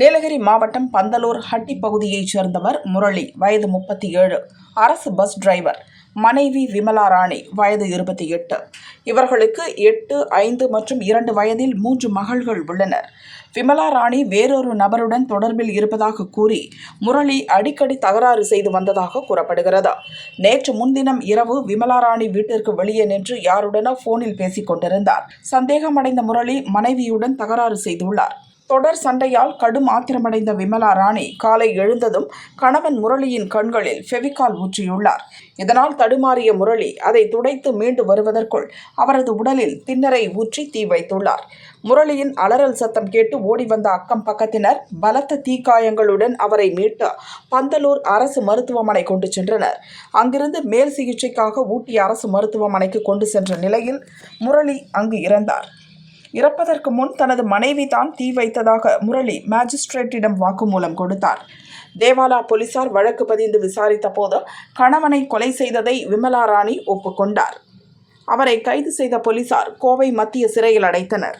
நீலகிரி மாவட்டம் பந்தலூர் ஹட்டி பகுதியைச் சேர்ந்தவர் முரளி வயது முப்பத்தி ஏழு. அரசு பஸ் டிரைவர். மனைவி விமலா ராணி வயது இருபத்தி எட்டு. இவர்களுக்கு எட்டு ஐந்து மற்றும் இரண்டு வயதில் மூன்று மகள்கள் உள்ளனர். விமலா ராணி வேறொரு நபருடன் தொடர்பில் இருப்பதாக கூறி முரளி அடிக்கடி தகராறு செய்து வந்ததாக கூறப்படுகிறது. நேற்று முன்தினம் இரவு விமலா ராணி வீட்டிற்கு வெளியே நின்று யாருடனோ போனில் பேசிக் கொண்டிருந்தார். சந்தேகமடைந்த முரளி மனைவியுடன் தகராறு செய்துள்ளார். தொடர் சண்டையால் கடும் ஆத்திரமடைந்த விமலா ராணி காலை எழுந்ததும் கணவன் முரளியின் கண்களில் ஃபெவிகால் ஊற்றியுள்ளார். இதனால் தடுமாறிய முரளி அதை துடைத்து மீண்டு வருவதற்குள் அவரது உடலில் திண்ணரை ஊற்றி தீ வைத்துள்ளார். முரளியின் அலறல் சத்தம் கேட்டு ஓடி வந்த அக்கம் பக்கத்தினர் பலத்த தீக்காயங்களுடன் அவரை மீட்டு பந்தலூர் அரசு மருத்துவமனை கொண்டு சென்றனர். அங்கிருந்து மேல் சிகிச்சைக்காக ஊட்டி அரசு மருத்துவமனைக்கு கொண்டு சென்ற நிலையில் முரளி அங்கு இறந்தார். இறப்பதற்கு முன் தனது மனைவி தான் தீ வைத்ததாக முரளி மேஜிஸ்ட்ரேட்டிடம் வாக்குமூலம் கொடுத்தார். தேவாலா போலீசார் வழக்கு பதிந்து விசாரித்த போது கணவனை கொலை செய்ததை விமலா ராணி ஒப்புக்கொண்டார். அவரை கைது செய்த போலீசார் கோவை மத்திய சிறையில் அடைத்தனர்.